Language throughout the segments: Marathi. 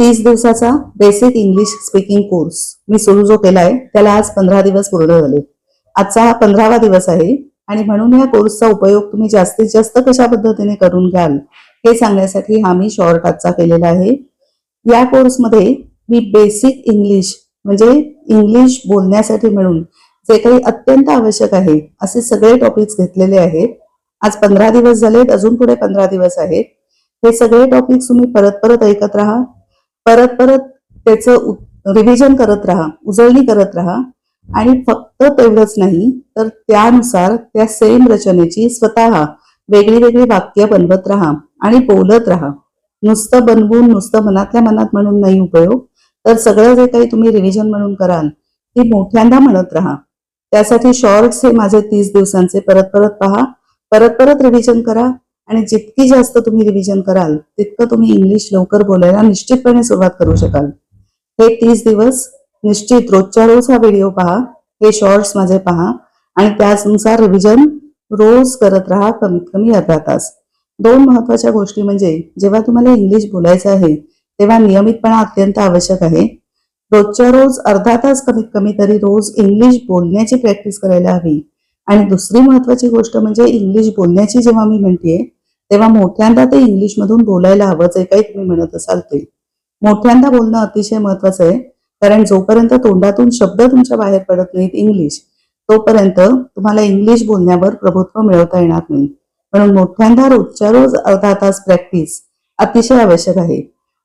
तीस दिवसाचा बेसिक इंग्लिश स्पीकिंग कोर्स मी सुरू जो केलाय त्याला आज पंधरा दिवस पूर्ण झाले. आजचा हा पंधरावा दिवस आहे आणि म्हणून या कोर्सचा उपयोग तुम्ही जास्तीत जास्त कशा पद्धतीने करून घ्याल हे सांगण्यासाठी हा मी शॉर्ट आजचा केलेला आहे. या कोर्समध्ये मी बेसिक इंग्लिश म्हणजे इंग्लिश बोलण्यासाठी मिळून जे काही अत्यंत आवश्यक आहे असे सगळे टॉपिक्स घेतलेले आहेत. आज पंधरा दिवस झालेत अजून पुढे पंधरा दिवस आहेत. हे सगळे टॉपिक्स तुम्ही परत परत ऐकत राहा. परत परत त्याचं रिव्हिजन करत राहा उजळणी करत राहा. आणि फक्त तेवढंच नाही तर त्यानुसार त्या सेम रचनेची स्वतः वेगळी वेगळी वाक्य बनवत राहा आणि बोलत राहा. नुसतं बनवून नुसतं मनातल्या मनात म्हणून नाही उपयोग. तर सगळं जे काही तुम्ही रिव्हिजन म्हणून कराल ती मोठ्यांदा म्हणत राहा. त्यासाठी शॉर्ट्स हे माझे तीस दिवसांचे परत परत पहा. परत परत रिव्हिजन करा. आणि जितकी जास्त तुम्ही रिव्हिजन कराल तितकं तुम्ही इंग्लिश लवकर बोलायला निश्चितपणे सुरुवात करू शकाल. हे तीस दिवस निश्चित रोजच्या रोज हा व्हिडिओ पहा हे शॉर्ट्स माझे पहा आणि त्यानुसार रिव्हिजन रोज करत राहा कमीत कमी अर्धा तास. दोन महत्त्वाच्या गोष्टी म्हणजे जेव्हा तुम्हाला इंग्लिश बोलायचं आहे तेव्हा नियमितपणा अत्यंत आवश्यक आहे. रोजच्या रोज अर्धा तास कमीत कमी तरी रोज इंग्लिश बोलण्याची प्रॅक्टिस करायला हवी. आणि दुसरी महत्वाची गोष्ट म्हणजे इंग्लिश बोलण्याची जेव्हा मी म्हणतेय तेव्हा मोठ्यांदा ते इंग्लिशमधून बोलायला हवंच आहे काही तुम्ही म्हणत असाल ते. मोठ्यांदा बोलणं अतिशय महत्वाचं आहे कारण जोपर्यंत तोंडातून शब्द तुमच्या बाहेर पडत नाहीत इंग्लिश तोपर्यंत तुम्हाला इंग्लिश बोलण्यावर प्रभुत्व मिळवता येणार नाही. म्हणून मोठ्यांदा रोजच्या रोज अर्धा तास प्रॅक्टिस अतिशय आवश्यक आहे.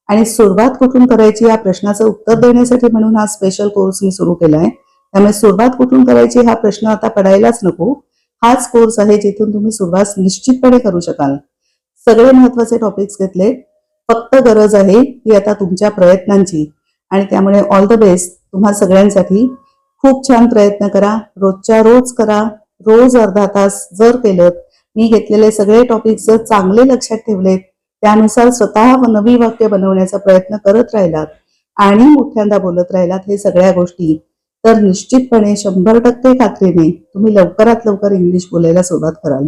आणि सुरुवात कुठून करायची या प्रश्नाचं उत्तर देण्यासाठी म्हणून हा स्पेशल कोर्स मी सुरू केलाय. त्यामुळे सुरुवात कुठून करायची हा प्रश्न आता पडायलाच नको. हाच कोर्स आहे जिथून तुम्ही सुरुवात निश्चितपणे करू शकाल. सगळे महत्त्वाचे टॉपिक्स घेतले. फक्त गरज आहे ती आता तुमच्या प्रयत्नांची. आणि त्यामुळे ऑल द बेस्ट तुम्हा सगळ्यांसाठी खूप छान प्रयत्न करा. रोजच्या रोज करा. रोज अर्धा तास जर केलं मी घेतलेले सगळे टॉपिक्स जर चांगले लक्षात ठेवलेत त्यानुसार स्वतः नवी वाक्य बनवण्याचा प्रयत्न करत राहिलात आणि मोठ्यांदा बोलत राहिलात हे सगळ्या गोष्टी तर निश्चितपणे शंभर टक्के खात्रीने तुम्ही लवकरात लवकर इंग्लिश बोलायला सुरुवात कराल.